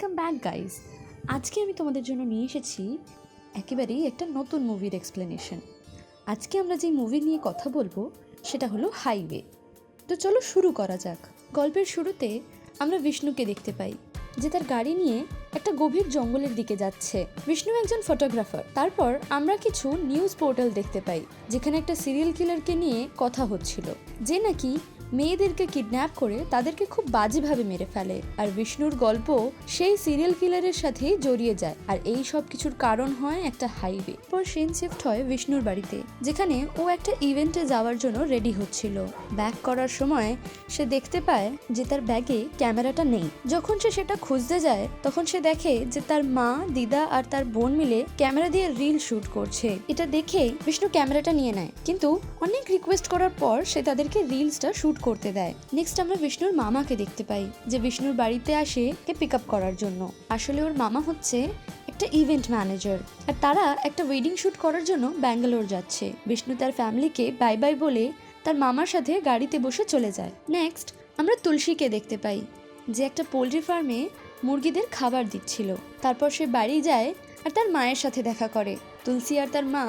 Welcome back, guys. আজকে আমি তোমাদের জন্য নিয়ে এসেছি একেবারেই একটা নতুন মুভির এক্সপ্লেনেশন আজকে আমরা যে মুভি নিয়ে কথা বলব, সেটা হলো হাইওয়ে তো চলো শুরু করা যাক। গল্পের শুরুতে আমরা বিষ্ণুকে দেখতে পাই, যে তার গাড়ি নিয়ে একটা গভীর জঙ্গলের দিকে যাচ্ছে। বিষ্ণু একজন ফটোগ্রাফার তারপর আমরা কিছু নিউজ পোর্টাল দেখতে পাই, যেখানে একটা সিরিয়াল কিলারকে নিয়ে কথা হচ্ছিল। যে নাকি মেয়েদেরকে কিডন্যাপ করে তাদেরকে খুব বাজেভাবে মেরে ফেলে। আর বিষ্ণুর গল্প সেই সিরিয়াল কিলারের সাথেই জড়িয়ে যায়। আর এই সব কিছুর কারণ হয় একটা হাইওয়ে পর সেন শিফট হয় বিষ্ণুর বাড়িতে, যেখানে ও একটা ইভেন্টে যাওয়ার জন্য রেডি হচ্ছিল। ব্যাক করার সময় সে দেখতে পায় যে তার ব্যাগে ক্যামেরাটা নেই। যখন সে সেটা খুঁজতে যায়, তখন সে দেখে যে তার মা, দিদা আর তার বোন মিলে ক্যামেরা দিয়ে রিল শুট করছে। এটা দেখে বিষ্ণু ক্যামেরাটা নিয়ে নেয়। কিন্তু অনেক রিকোয়েস্ট করার পর সে তাদেরকে রিলসটা শুট করতে দেয়। নেক্সট আমরা বিষ্ণুর মামাকে দেখতে পাই, যে বিষ্ণুর বাড়িতে আসে কে পিক আপ করার জন্য। আসলে ওর মামা হচ্ছে একটা ইভেন্ট ম্যানেজার আর তারা একটা ওয়েডিং শুট করার জন্য ব্যাঙ্গালোর যাচ্ছে। বিষ্ণু তার ফ্যামিলিকে বাই বাই বলে তার মামার সাথে গাড়িতে বসে চলে যায়। নেক্সট আমরা তুলসীকে দেখতে পাই, যে একটা পোলট্রি ফার্মে মুরগিদের খাবার দিচ্ছিল। তারপর সে বাড়ি যায় আর তার মায়ের সাথে দেখা করে। তুলসী আর তার মা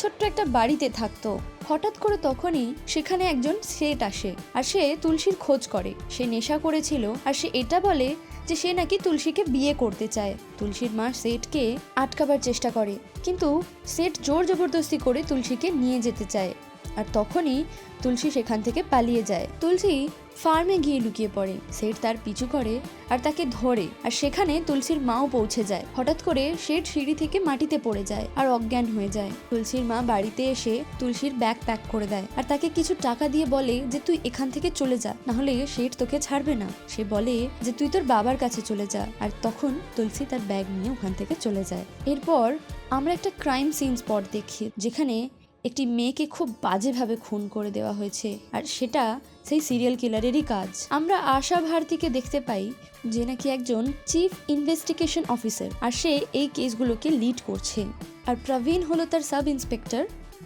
ছোট্ট একটা বাড়িতে থাকতো। হঠাৎ করে তখনই সেখানে একজন সেট আসে আর সে তুলসীর খোঁজ করে। সে নেশা করেছিল আর সে এটা বলে যে সে নাকি তুলসীকে বিয়ে করতে চায়। তুলসীর মা সেটকে আটকাবার চেষ্টা করে, কিন্তু সেট জোর জবরদস্তি করে তুলসীকে নিয়ে যেতে চায়। আর তখনই তুলসী সেখান থেকে পালিয়ে যায়। তুলসী ফার্মে গিয়ে লুকিয়ে পড়ে। সেট তার পিছু করে আর তাকে ধরে। আর সেখানে তুলসীর মাও পৌঁছে যায়। হঠাৎ করে শেঠ সিঁড়ি থেকে মাটিতে পড়ে যায় আর অজ্ঞান হয়ে যায়। তুলসীর মা বাড়িতে এসে তুলসীর ব্যাগ প্যাক করে দেয়। আর তাকে কিছু টাকা দিয়ে বলে যে, তুই এখান থেকে চলে যা নাহলে শেঠ তোকে ছাড়বে না। সে বলে যে, তুই তোর বাবার কাছে চলে যা। আর তখন তুলসী তার ব্যাগ নিয়ে ওখান থেকে চলে যায়। এরপর আমরা একটা ক্রাইম সিন স্পট দেখি, যেখানে একটি মেয়েকে খুব বাজেভাবে খুন করে দেওয়া হয়েছে, আর সেটা সেই সিরিয়াল কিলারেরই কাজ। আমরা আশা ভারতীকে দেখতে পাই যে নাকি একজন চিফ ইনভেস্টিগেশন অফিসার আর সে এই কেসগুলোকে লিড করছে। আর প্রবীণ হলো তার সাব ইন্সপেক্টর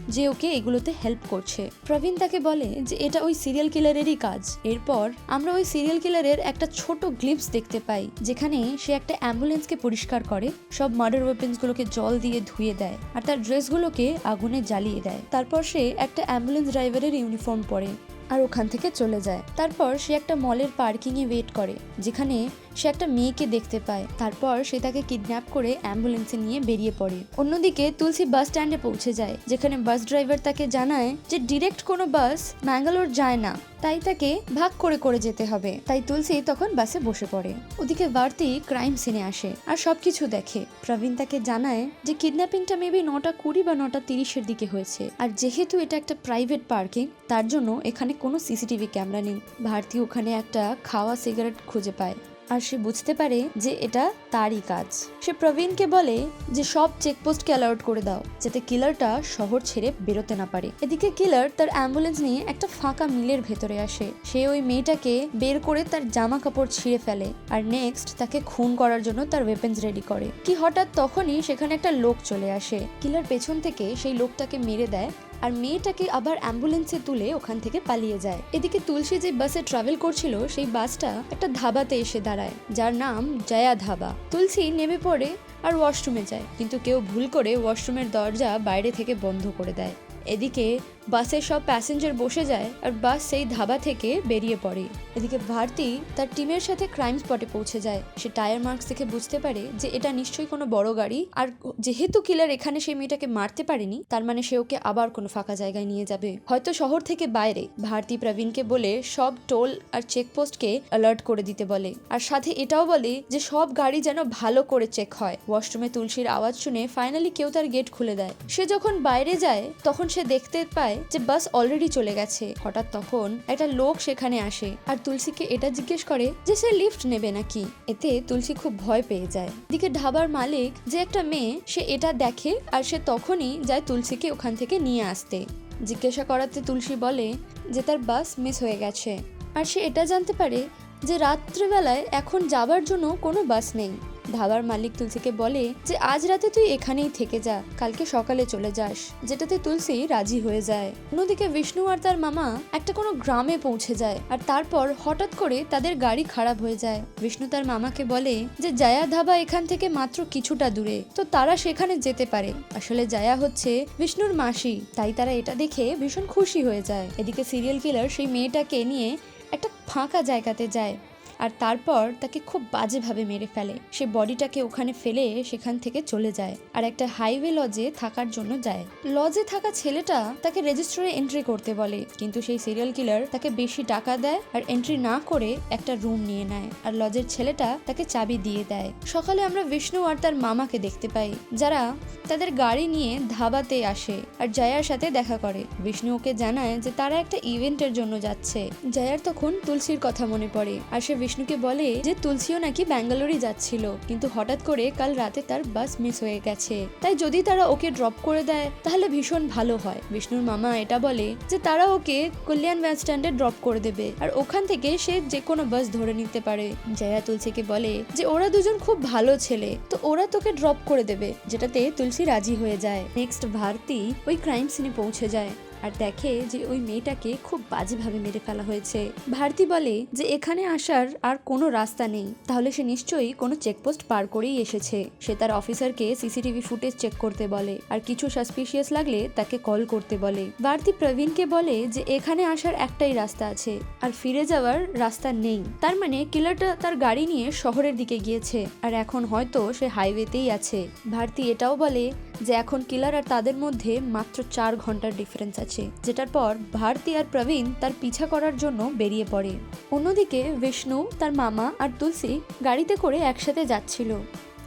যে ওকে এগুলোতে হেল্প করছে। প্রবীণ তাকে বলে যে, এটা ওই সিরিয়াল কিলারেরই কাজ। এরপর আমরা ওই সিরিয়াল কিলারের একটা ছোট গ্লিপস দেখতে পাই, যেখানে সে একটা অ্যাম্বুলেন্সকে পরিষ্কার করে, সব মার্ডার ওয়েপেন্সগুলোকে জল দিয়ে ধুয়ে দেয়, আর তার ড্রেসগুলোকে আগুনে জ্বালিয়ে দেয়। তারপর সে একটা অ্যাম্বুলেন্স ড্রাইভারের ইউনিফর্ম পরে, আর ওখান থেকে চলে যায়। তারপর সে একটা মলের পার্কিংয়ে ওয়েট করে, যেখানে সে একটা মেয়েকে দেখতে পায়। তারপর সে তাকে কিডন্যাপ করে অ্যাম্বুলেন্সে নিয়ে বেরিয়ে পড়ে। অন্যদিকে তুলসী বাস স্ট্যান্ডে পৌঁছে যায়, যেখানে বাস ড্রাইভার তাকে জানায় যে ডিরেক্ট কোনো বাস ম্যাঙ্গালোর যায় না, তাই তাকে ভাগ করে করে যেতে হবে। তাই তুলসী তখন বাসে বসে পড়ে। ওদিকে বাড়তি ক্রাইম সিনে আসে আর সবকিছু দেখে। প্রবীণ তাকে জানায় যে কিডন্যাপিংটা মেবি নটা কুড়ি বা নটা তিরিশের দিকে হয়েছে। আর যেহেতু এটা একটা প্রাইভেট পার্কিং তার জন্য এখানে কোনো সিসিটিভি ক্যামেরা নেই। ভারতী ওখানে একটা খাওয়া সিগারেট খুঁজে পায়। আর সে বুঝতে পারে যে এটা তারই কাজ। সে প্রবীণকে বলে যে সব চেকপোস্টকে অ্যালার্ট করে দাও, যাতে কিলারটা শহর ছেড়ে বেরোতে না পারে। এদিকে কিলার তার অ্যাম্বুলেন্স নিয়ে একটা ফাঁকা মিলের ভেতরে আসে। সে ওই মেয়েটাকে বের করে তার জামা কাপড় ছিঁড়ে ফেলে আর নেক্সট তাকে খুন করার জন্য তার ওয়েপেন্স রেডি করে। কি হঠাৎ তখনই সেখানে একটা লোক চলে আসে। কিলার পেছন থেকে সেই লোকটাকে মেরে দেয় আর মেয়েটাকে আবার অ্যাম্বুলেন্সে তুলে ওখান থেকে পালিয়ে যায়। এদিকে তুলসী যে বাসে ট্রাভেল করছিল, সেই বাসটা একটা ধাবাতে এসে দাঁড়ায়, যার নাম জয়া ধাবা। তুলসী নেমে পড়ে আর ওয়াশরুমে যায়, কিন্তু কেউ ভুল করে ওয়াশরুমের দরজা বাইরে থেকে বন্ধ করে দেয়। এদিকে বাসের সব প্যাসেঞ্জার বসে যায় আর বাস সেই ধাবা থেকে বেরিয়ে পড়ে। এদিকে ভারতী তার টিমের সাথে ক্রাইম স্পটে পৌঁছে যায়। সে টায়ার মার্কস দেখে বুঝতে পারে যে এটা নিশ্চয়ই কোনো বড় গাড়ি আর যেহেতু কিলার এখানে সেই মেয়েটাকে মারতে পারেনি, তার মানে সে ওকে আবার কোনো ফাঁকা জায়গায় নিয়ে যাবে। হয়তো শহর থেকে বাইরে, ভারতী প্রবীণকে বলে সব টোল আর চেকপোস্টকে অ্যালার্ট করে দিতে বলে। আর সাথে এটাও বলে যে সব গাড়ি যেন ভালো করে চেক হয়। ওয়াশরুমে তুলসীর আওয়াজ শুনে ফাইনালি কেউ তার গেট খুলে দেয়। সে যখন বাইরে যায়, তখন সে দেখতে পায় যে বাস অলরেডি চলে গেছে। হঠাৎ তখন একটা লোক সেখানে আসে আর তুলসীকে এটা জিজ্ঞেস করে যে সে লিফট নেবে নাকি? এতে তুলসী খুব ভয় পেয়ে যায়। দিকে ঢাবার মালিক যে একটা মেয়ে, সে এটা দেখে আর সে তখনই যায় তুলসীকে ওখান থেকে নিয়ে আসতে। জিজ্ঞাসা করাতে তুলসী বলে যে তার বাস মিস হয়ে গেছে। আর সে এটা জানতে পারে যে রাত্রেবেলায় এখন যাবার জন্য কোনো বাস নেই। ধাবার মালিক তুলসীকে বলে যে, আজ রাতে তুই এখানেই থেকে যা, কালকে সকালে চলে যাস। যেটাতে তুলসী রাজি হয়ে যায়। অন্যদিকে বিষ্ণু আর তার মামা একটা কোনো গ্রামে পৌঁছে যায় আর তারপর হঠাৎ করে তাদের গাড়ি খারাপ হয়ে যায়। বিষ্ণু তার মামাকে বলে যে, জায়া ধাবা এখান থেকে মাত্র কিছুটা দূরে, তো তারা সেখানে যেতে পারে। আসলে জায়া হচ্ছে বিষ্ণুর মাসি, তাই তারা এটা দেখে ভীষণ খুশি হয়ে যায়। এদিকে সিরিয়াল কিলার সেই মেয়েটাকে নিয়ে একটা ফাঁকা জায়গাতে যায় আর তারপর তাকে খুব বাজেভাবে মেরে ফেলে। সে বডিটাকে ওখানে ফেলে সেখান থেকে চলে যায় আর একটা হাইওয়ে লজে থাকার জন্য যায়। লজে থাকা ছেলেটা তাকে রেজিস্টারে এন্ট্রি করতে বলে, কিন্তু সেই সিরিয়াল কিলার তাকে বেশি টাকা দেয় আর এন্ট্রি না করে একটা রুম নিয়ে নেয় আর লজের ছেলেটা তাকে চাবি দিয়ে দেয়। সকালে আমরা বিষ্ণু আর তার মামাকে দেখতে পাই, যারা তাদের গাড়ি নিয়ে ধাবাতে আসে আর জয়ার সাথে দেখা করে। বিষ্ণু ওকে জানায় যে তারা একটা ইভেন্টের জন্য যাচ্ছে। জয়ার তখন তুলসীর কথা মনে পড়ে আর সে বিষ্ণুকে বলে যে তুলসীও নাকি ব্যাঙ্গালোরই যাচ্ছিল, কিন্তু হঠাৎ করে কাল রাতে তার বাস মিস হয়ে গেছে। তাই যদি তারা ওকে ড্রপ করে দেয়, তাহলে ভীষণ ভালো হয়। বিষ্ণুর মামা এটা বলে যে তারা ওকে কল্যাণ বাস স্ট্যান্ডে ড্রপ করে দেবে, আর ওখান থেকে সে যে কোনো বাস ধরে নিতে পারে। জয়া তুলসীকে বলে যে ওরা দুজন খুব ভালো ছেলে, তো ওরা তোকে ড্রপ করে দেবে, যেটাতে তুলসী রাজি হয়ে যায়। নেক্সট ভারতী ওই ক্রাইম সিনে পৌঁছে যায়। আর দেখে যে ওই মেয়েটাকে খুব বাজেভাবে মেরে ফেলা হয়েছে। ভারতী বলে যে এখানে আসার আর কোনো রাস্তা নেই, তাহলে সে নিশ্চয়ই কোনো চেকপোস্ট পার করেই এসেছে। সে তার অফিসারকে সিসিটিভি ফুটেজ চেক করতে বলে আর কিছু সাসপিশিয়াস লাগলে তাকে কল করতে বলে। ভারতী প্রবীণকে বলে যে এখানে আসার একটাই রাস্তা আছে আর ফিরে যাওয়ার রাস্তা নেই। তার মানে কিলারটা তার গাড়ি নিয়ে শহরের দিকে গিয়েছে আর এখন হয়তো সে হাইওয়েতেই আছে। ভারতী এটাও বলে যে এখন কিলার আর তাদের মধ্যে মাত্র চার ঘণ্টার ডিফারেন্স আছে, যেটার পর ভারতী আর প্রবীণ তার পিছা করার জন্য বেরিয়ে পড়ে। অন্যদিকে বিষ্ণু, তার মামা আর তুলসী গাড়িতে করে একসাথে যাচ্ছিল,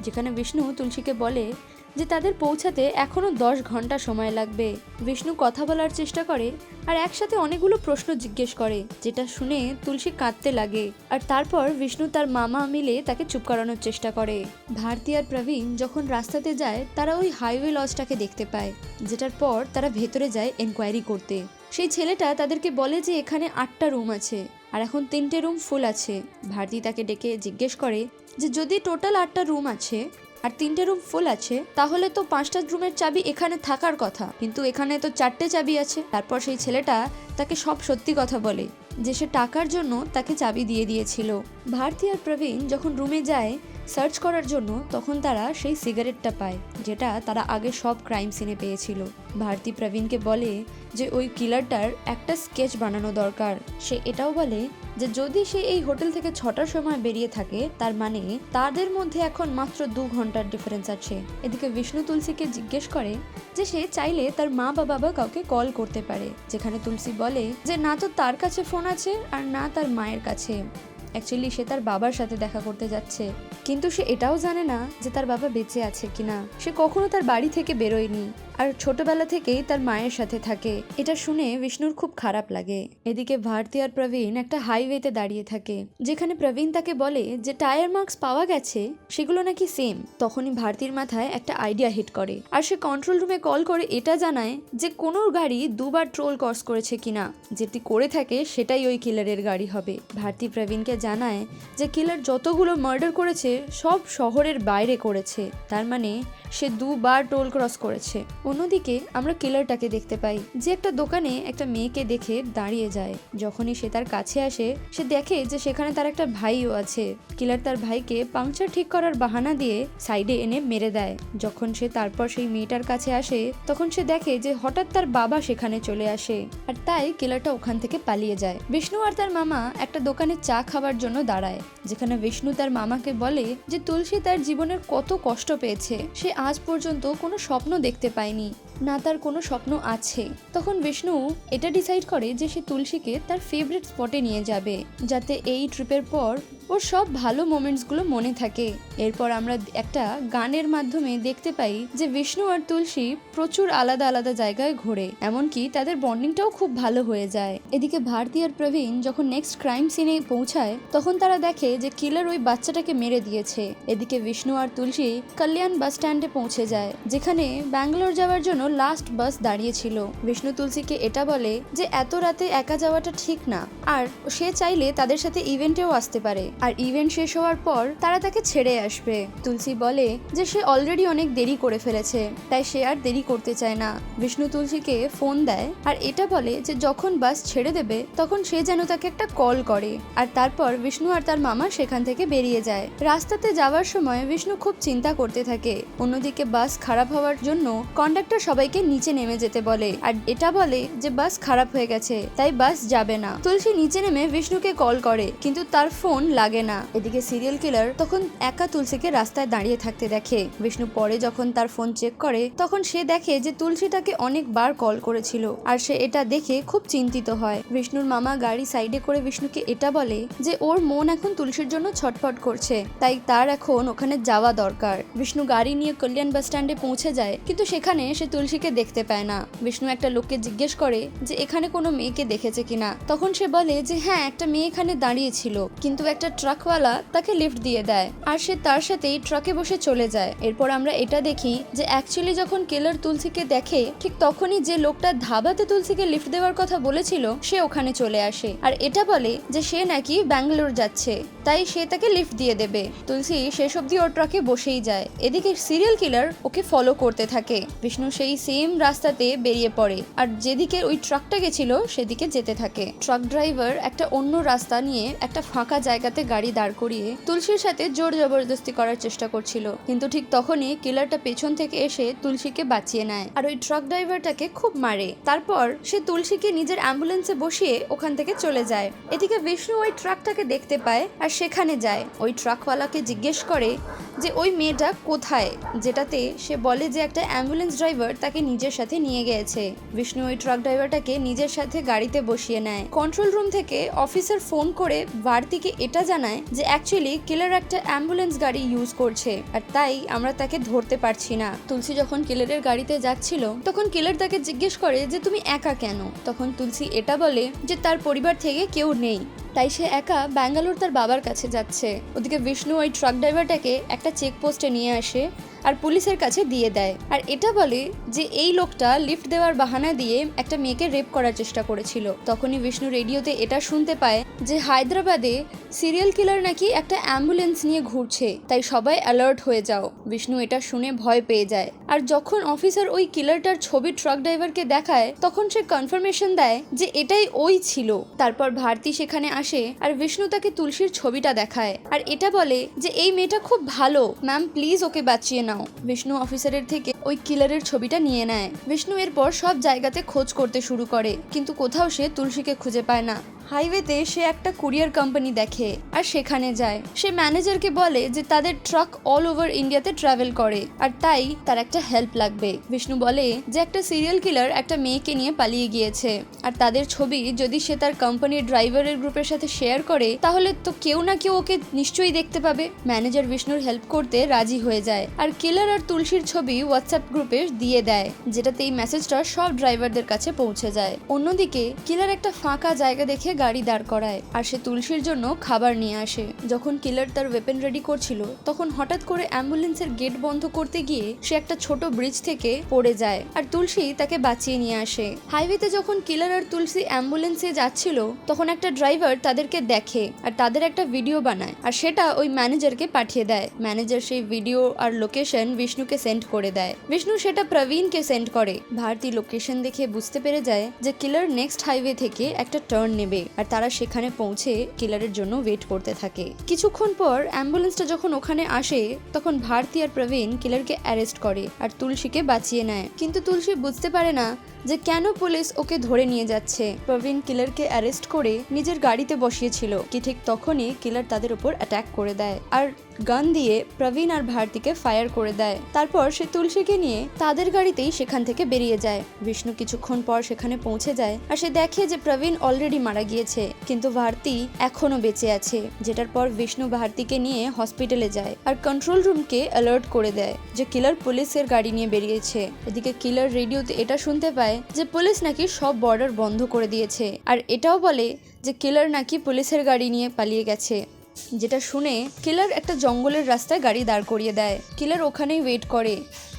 যেখানে বিষ্ণু তুলসীকে বলে যে তাদের পৌঁছাতে এখনও দশ ঘণ্টা সময় লাগবে। বিষ্ণু কথা বলার চেষ্টা করে আর একসাথে অনেকগুলো প্রশ্ন জিজ্ঞেস করে, যেটা শুনে তুলসী কাঁদতে লাগে। আর তারপর বিষ্ণু তার মামা মিলে তাকে চুপ করানোর চেষ্টা করে। ভারতী আর প্রবীণ যখন রাস্তাতে যায়, তারা ওই হাইওয়ে লজটাকে দেখতে পায়, যেটার পর তারা ভেতরে যায় এনকোয়ারি করতে। সেই ছেলেটা তাদেরকে বলে যে এখানে আটটা রুম আছে, আর এখন তিনটে রুম ফুল আছে। ভারতী তাকে ডেকে জিজ্ঞেস করে যে যদি টোটাল আটটা রুম আছে আর তিনটে রুম ফুল আছে, তাহলে তো পাঁচটা রুমের চাবি এখানে থাকার কথা। কিন্তু এখানে তো চারটে চাবি আছে। তারপর সেই ছেলেটা তাকে সব সত্যি কথা বলে, যে সে টাকার জন্য তাকে চাবি দিয়ে দিয়েছিল। ভারতী আর প্রবীণ যখন রুমে যায় সার্চ করার জন্য তখন তারা সেই সিগারেটটা পায়, যেটা তারা আগে সব ক্রাইম সিনে পেয়েছিল। ভারতী প্রবীণকে বলে যে ওই কিলারটার একটা স্কেচ বানানো দরকার। সে এটাও বলে যে যদি সে এই হোটেল থেকে ছটার সময় বেরিয়ে থাকে, তার মানে তাদের মধ্যে এখন মাত্র দু ঘণ্টার ডিফারেন্স আছে। এদিকে বিষ্ণু তুলসীকে জিজ্ঞেস করে যে সে চাইলে তার মা বা বাবা কাউকে কল করতে পারে, যেখানে তুলসী বলে যে, না তো তার কাছে ফোন আছে আর না তার মায়ের কাছে। অ্যাকচুয়ালি সে তার বাবার সাথে দেখা করতে যাচ্ছে। কিন্তু সে এটাও জানে না যে তার বাবা বেঁচে আছে কিনা। সে কখনো তার বাড়ি থেকে বেরোয়নি। আর ছোটবেলা থেকেই তার মায়ের সাথে থাকে। এটা শুনে বিষ্ণুর খুব খারাপ লাগে। এদিকে ভারতী আর প্রবীণ একটা হাইওয়েতে দাঁড়িয়ে থাকে, যেখানে প্রবীণ তাকে বলে যে টায়ার মার্কস পাওয়া গেছে, সেগুলো নাকি সেম তখনই ভারতীর মাথায় একটা আইডিয়া হিট করে। আর সে কন্ট্রোল রুমে কল করে এটা জানায় যে, কোনো গাড়ি দুবার ট্রোল ক্রস করেছে কিনা? যেটি করে থাকে সেটাই ওই কিলারের গাড়ি হবে। ভারতী প্রবীণকে জানায় যে কিলার যতগুলো মার্ডার করেছে, সব শহরের বাইরে করেছে। তার মানে সে দুবার টোল ক্রস করেছে। অন্যদিকে, আমরা কিলারটাকে দেখতে পাই, যে একটা দোকানে একটা মেয়েকে দেখে দাঁড়িয়ে যায়। যখনই সে তার কাছে আসে, সে দেখে যে সেখানে তার একটা ভাইও আছে। কিলার তার ভাইকে পাংচার ঠিক করার বাহানা দিয়ে সাইডে এনে মেরে দেয়। যখন সে তারপর সেই মেয়েটার কাছে আসে, তখন সে দেখে যে হঠাৎ তার বাবা সেখানে চলে আসে। আর তাই কিলারটা ওখান থেকে পালিয়ে যায়। বিষ্ণু আর তার মামা একটা দোকানে চা খাবার জন্য দাঁড়ায়, যেখানে বিষ্ণু তার মামাকে বলে যে তুলসী তার জীবনের কত কষ্ট পেয়েছে। সে আজ পর্যন্ত কোনো স্বপ্ন দেখতে পায়নি। না তার কোনো স্বপ্ন আছে। তখন বিষ্ণু এটা ডিসাইড করে যে সে তুলসীকে তার ফেভারিট স্পটে নিয়ে যাবে, যাতে এই ট্রিপের পর ওর সব ভালো মোমেন্টসগুলো মনে থাকে। এরপর আমরা একটা গানের মাধ্যমে দেখতে পাই যে বিষ্ণু আর তুলসী প্রচুর আলাদা আলাদা জায়গায় ঘোরে, এমনকি তাদের বন্ডিংটাও খুব ভালো হয়ে যায়। এদিকে ভারতী আর প্রবীণ যখন নেক্সট ক্রাইম সিনে পৌঁছায়, তখন তারা দেখে যে কিলার ওই বাচ্চাটাকে মেরে দিয়েছে। এদিকে বিষ্ণু আর তুলসী কল্যাণ বাস স্ট্যান্ডে পৌঁছে যায়, যেখানে ব্যাঙ্গালোর যাওয়ার জন্য লাস্ট বাস দাঁড়িয়েছিল। বিষ্ণু তুলসীকে এটা বলে যে এত রাতে একা যাওয়াটা ঠিক না, আর সে চাইলে তাদের সাথে ইভেন্টেও আসতে পারে। আর ইভেন্ট শেষ হওয়ার পর তারা তাকে ছেড়ে আসবে। তুলসী বলে যে সে অলরেডি অনেক দেরি করে ফেলেছে, তাই সে আর দেরি করতে চায় না। বিষ্ণু তুলসীকে ফোন দেয় আর এটা বলে যে যখন বাস ছেড়ে দেবে, তখন সে যেন তাকে একটা কল করে। আর তারপর বিষ্ণু আর তার মামা সেখান থেকে বেরিয়ে যায়। রাস্তাতে যাওয়ার সময় বিষ্ণু খুব চিন্তা করতে থাকে। অন্যদিকে বাস খারাপ হওয়ার জন্য কন্ডাক্টর সবাইকে নিচে নেমে যেতে বলে। আর এটা বলে যে বাস খারাপ হয়ে গেছে, তাই বাস যাবে না। তুলসী নিচে নেমে বিষ্ণুকে কল করে, কিন্তু তার ফোন লাগে না। এদিকে সিরিয়াল কিলার তখন একা তুলসীকে রাস্তায় দাঁড়িয়ে থাকতে দেখে। বিষ্ণু পরে যখন তার ফোন চেক করে, তখন সে দেখে যে তুলসী তাকে অনেকবার কল করেছিল। আর সে এটা দেখে খুব চিন্তিত হয়। বিষ্ণুর মামা গাড়ি সাইডে করে বিষ্ণুকে এটা বলে যে, ওর মন এখন তুলসীর জন্য ছটফট করছে। তাই তার এখন ওখানে যাওয়া দরকার। বিষ্ণু গাড়ি নিয়ে কল্যাণ বাস স্ট্যান্ডে পৌঁছে যায়, কিন্তু সেখানে সে তুলসীকে দেখতে পায় না। বিষ্ণু একটা লোককে জিজ্ঞেস করে যে, এখানে কোনো মেয়েকে দেখেছে কিনা? তখন সে বলে যে হ্যাঁ একটা মেয়ে এখানে দাঁড়িয়ে ছিল। কিন্তু একটা ট্রাকওয়ালা তাকে লিফট দিয়ে দেয়, আর সে তার সাথেই ট্রাকে বসে চলে যায়। এরপর আমরা এটা দেখি যে অ্যাকচুয়ালি যখন কেলার তুলসীকে দেখে, ঠিক তখনই যে লোকটা ধাবাতে তুলসীকে লিফট দেওয়ার কথা বলেছিল, সে ওখানে চলে আসে। আর এটা বলে যে সে নাকি ব্যাঙ্গালোর যাচ্ছে, তাই সে তাকে লিফট দিয়ে দেবে। তুলসী শেষ অব্দি ওর ট্রাকে বসেই যায়। এদিকে সিরিয়াল কিলার ওকে ফলো করতে থাকে। বিষ্ণু সেই সেম রাস্তাতে বেরিয়ে পড়ে, আর যেদিকে ওই ট্রাকটা গেছিল, সেদিকে যেতে থাকে। ট্রাক ড্রাইভার একটা অন্য রাস্তা নিয়ে একটা ফাঁকা জায়গাতে গাড়ি দাঁড় করিয়ে তুলসীর সাথে জোর জবরদস্তি করার চেষ্টা করছিল। কিন্তু ঠিক তখনই কিলারটা পেছন থেকে এসে তুলসীকে বাঁচিয়ে নেয় আর ওই ট্রাক ড্রাইভারটাকে খুব মারে। তারপর সে তুলসীকে নিজের অ্যাম্বুলেন্সে বসিয়ে ওখান থেকে চলে যায়। এদিকে বিষ্ণু ওই ট্রাকটাকে দেখতে পায় আর সেখানে যায়। ওই ট্রাকওয়ালাকে জিজ্ঞেস করে যে, ওই মেয়েটা কোথায়? যেটাতে সে বলে যে, একটা অ্যাম্বুলেন্স ড্রাইভার তাকে নিজের সাথে নিয়ে গিয়েছে। বিষ্ণু ওই ট্রাক ড্রাইভারটাকে নিজের সাথে গাড়িতে বসিয়ে নেয়। কন্ট্রোল রুম থেকে অফিসার ফোন করে, ভারতীকে এটা জানায় যে অ্যাকচুয়ালি কিলার একটা অ্যাম্বুলেন্স গাড়ি ইউজ করছে, আর তাই আমরা তাকে ধরতে পারছি না। তুলসী যখন কিলারের গাড়িতে যাচ্ছিল, তখন কিলার তাকে জিজ্ঞেস করে যে, তুমি একা কেন? তখন তুলসী এটা বলে যে, তার পরিবার থেকে কেউ নেই। তাই সে একা ব্যাঙ্গালোর তার বাবার কাছে যাচ্ছে। ওদিকে বিষ্ণু ওই ট্রাক ড্রাইভারটাকে একটা চেকপোস্টে নিয়ে আসে। আর পুলিশের কাছে দিয়ে দেয়। আর এটা বলে যে এই লোকটা লিফট দেওয়ার বাহানা দিয়ে একটা মেয়েকে রেপ করার চেষ্টা করেছিল। তখনই বিষ্ণু রেডিওতে এটা শুনতে পায় যে হায়দ্রাবাদে সিরিয়াল কিলার নাকি একটা অ্যাম্বুলেন্স নিয়ে ঘুরছে, তাই সবাই অ্যালার্ট হয়ে যাও। বিষ্ণু এটা শুনে ভয় পেয়ে যায়। আর যখন অফিসার ওই কিলারটার ছবি ট্রাক ড্রাইভারকে দেখায়, তখন সে কনফার্মেশন দেয় যে এটাই ওই ছিল। তারপর ভারতী সেখানে আসে আর বিষ্ণু তাকে তুলসীর ছবিটা দেখায়। আর এটা বলে যে, এই মেয়েটা খুব ভালো। ম্যাম, প্লিজ ওকে বাঁচিয়ে নাও। বিষ্ণু অফিসারের থেকে ওই কিলারের ছবিটা নিয়ে নেয়। বিষ্ণু এরপর সব জায়গাতে খোঁজ করতে শুরু করে, কিন্তু কোথাও সে তুলসীকে খুঁজে পায় না। হাইওয়েতে সে একটা কুরিয়ার কোম্পানি দেখে আর সেখানে যায়। সে ম্যানেজারকে বলে যে তাদের ট্রাক অল ওভার ইন্ডিয়াতে ট্রাভেল করে আর তাই তার একটা হেল্প লাগবে। বিষ্ণু বলে যে একটা সিরিয়াল কিলার একটা মেয়েকে নিয়ে পালিয়ে গিয়েছে আর তাদের ছবি যদি সে তার কোম্পানির ড্রাইভারের গ্রুপের সাথে শেয়ার করে তাহলে তো কেউ না কেউ ওকে নিশ্চয়ই দেখতে পাবে। ম্যানেজার বিষ্ণুর হেল্প করতে রাজি হয়ে যায় আর কিলার আর তুলসীর ছবি হোয়াটসঅ্যাপ গ্রুপে দিয়ে দেয় যেটাতে এই মেসেজটা সব ড্রাইভারদের কাছে পৌঁছে যায়। অন্যদিকে কিলার একটা ফাঁকা জায়গা দেখে গাড়ি দাঁড় করায় আর সে তুলসীর জন্য খাবার নিয়ে আসে। যখন কিলার তার ওয়েপেন রেডি করছিল, তখন হঠাৎ করে অ্যাম্বুলেন্সের গেট বন্ধ করতে গিয়ে সে একটা ছোট ব্রিজ থেকে পড়ে যায় আর তুলসী তাকে বাঁচিয়ে নিয়ে আসে। হাইওয়েতে যখন কিলার আর তুলসী অ্যাম্বুলেন্সে যাচ্ছিল, তখন একটা ড্রাইভার তাদেরকে দেখে আর তাদের একটা ভিডিও বানায় আর সেটা ওই ম্যানেজারকে পাঠিয়ে দেয়। ম্যানেজার সেই ভিডিও আর লোকেশন বিষ্ণুকে সেন্ড করে দেয়। বিষ্ণু সেটা প্রবীণকে সেন্ড করে। ভারতী লোকেশন দেখে বুঝতে পেরে যায় যে কিলার নেক্সট হাইওয়ে থেকে একটা টার্ন নেবে। আর তারা সেখানে পৌঁছে কিলারের জন্য ওয়েট করতে থাকে। কিছুক্ষণ পর অ্যাম্বুলেন্সটা যখন ওখানে আসে, তখন ভারতী আর প্রবীণ কিলারকে অ্যারেস্ট করে আর তুলসীকে বাঁচিয়ে নেয়। কিন্তু তুলসী বুঝতে পারে না যে কেন পুলিশ ওকে ধরে নিয়ে যাচ্ছে। প্রবীণ কিলারকে অ্যারেস্ট করে নিজের গাড়িতে বসিয়েছিল কি ঠিক তখনই কিলার তাদের উপর অ্যাটাক করে দেয়। আর গান দিয়ে প্রবীণ আর ভারতীকে ফায়ার করে দেয়। তারপর সে তুলসীকে নিয়ে তাদের গাড়িতেই সেখান থেকে বেরিয়ে যায়। বিষ্ণু কিছুক্ষণ পর সেখানে পৌঁছে যায় আর সে দেখে যে প্রবীণ অলরেডি মারা গিয়েছে কিন্তু ভারতী এখনও বেঁচে আছে, যেটার পর বিষ্ণু ভারতীকে নিয়ে হসপিটালে যায় আর কন্ট্রোল রুমকে অ্যালার্ট করে দেয় যে কিলার পুলিশের গাড়ি নিয়ে বেরিয়েছে। এদিকে কিলার রেডিওতে এটা শুনতে পায় যে পুলিশ নাকি সব বর্ডার বন্ধ করে দিয়েছে, আর এটাও বলে যে কিলার নাকি পুলিশের গাড়ি নিয়ে পালিয়ে গেছে। যেটা শুনে কিলার একটা জঙ্গলের রাস্তায় গাড়ি দাঁড় করিয়ে দেয়। কিলার ওখানেই ওয়েট করে,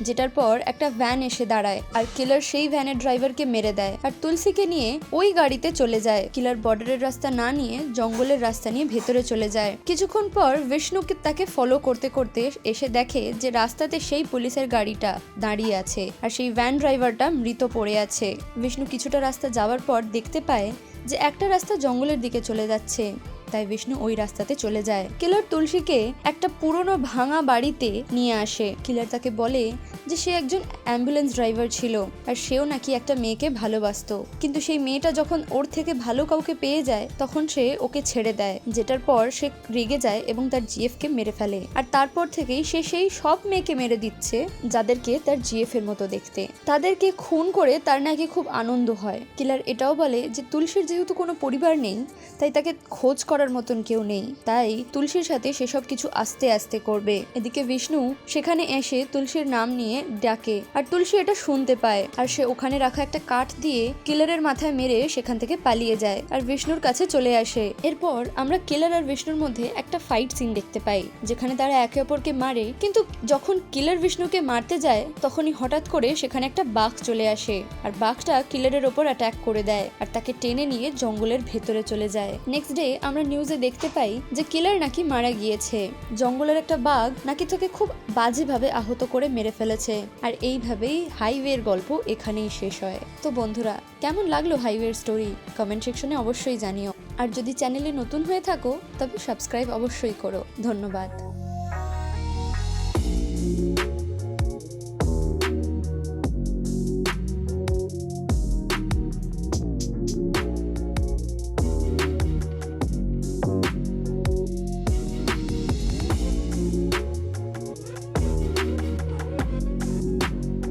যেটার পর একটা ভ্যান এসে দাঁড়ায় আর কিলার সেই ভ্যানের ড্রাইভারকে মেরে দেয় আর তুলসীকে নিয়ে ওই গাড়িতে চলে যায়। কিলার বর্ডারের রাস্তা না নিয়ে জঙ্গলের রাস্তা নিয়ে ভেতরে চলে যায়। কিছুক্ষণ পর বিষ্ণুকে তাকে ফলো করতে করতে এসে দেখে যে রাস্তাতে সেই পুলিশের গাড়িটা দাঁড়িয়ে আছে আর সেই ভ্যান ড্রাইভারটা মৃত পড়ে আছে। বিষ্ণু কিছুটা রাস্তা যাওয়ার পর দেখতে পায় যে একটা রাস্তা জঙ্গলের দিকে চলে যাচ্ছে। তাই বিষ্ণু ওই রাস্তাতে চলে যায়। কিলার তুলসীকে একটা পুরনো ভাঙা বাড়িতে নিয়ে আসে। কিলার তাকে বলে যে সে একজন অ্যাম্বুলেন্স ড্রাইভার ছিল আর সেও নাকি একটা মেয়েকে ভালোবাসতো। কিন্তু সেই মেয়েটা যখন ওর থেকে ভালো কাউকে পেয়ে যায়, তখন সে ওকে ছেড়ে দেয়, যেটার পর সে রেগে যায় এবং তার জিএফকে মেরে ফেলে। আর তারপর থেকেই সে সেই সব মেয়েকে মেরে দিচ্ছে, যাদেরকে তার জিএফ এর মতো দেখতে। তাদেরকে খুন করে তার নাকি খুব আনন্দ হয়। কিলার এটাও বলে যে তুলসীর যেহেতু কোনো পরিবার নেই, তাই তাকে খোঁজ করার মতন কেউ নেই। তাই তুলসীর সাথে সেসব কিছু আস্তে আস্তে করবে। এদিকে বিষ্ণু সেখানে এসে তুলসীর নাম নিয়ে ডাকে। আর তুলসী এটা শুনতে পায়। আর সে ওখানে রাখা একটা কাঠ দিয়ে কিলারের মাথায় মেরে সেখান থেকে পালিয়ে যায়। আর বিষ্ণুর কাছে চলে আসে। এরপর আমরা কিলার আর বিষ্ণুর মধ্যে একটা ফাইট সিন দেখতে পাই, যেখানে তারা একে অপরকে মারে। কিন্তু যখন কিলার বিষ্ণুকে মারতে যায়, তখনই হঠাৎ করে সেখানে একটা বাঘ চলে আসে। আর বাঘটা কিলারের ওপর অ্যাটাক করে দেয়, আর তাকে টেনে নিয়ে জঙ্গলের ভেতরে চলে যায়। নেক্সট ডে আমরা নিউজে দেখতে পাই যে কিলার নাকি মারা গিয়েছে। জঙ্গলের একটা বাঘ নাকি তাকে খুব বাজেভাবে আহত করে মেরে ফেলেছে। আর এইভাবেই হাইওয়ের গল্প এখানেই শেষ হয়। তো বন্ধুরা, কেমন লাগল হাইওয়ের স্টোরি কমেন্ট সেকশনে অবশ্যই জানিও। আর যদি চ্যানেলে নতুন হয়ে থাকো, তবে সাবস্ক্রাইব অবশ্যই করো। ধন্যবাদ।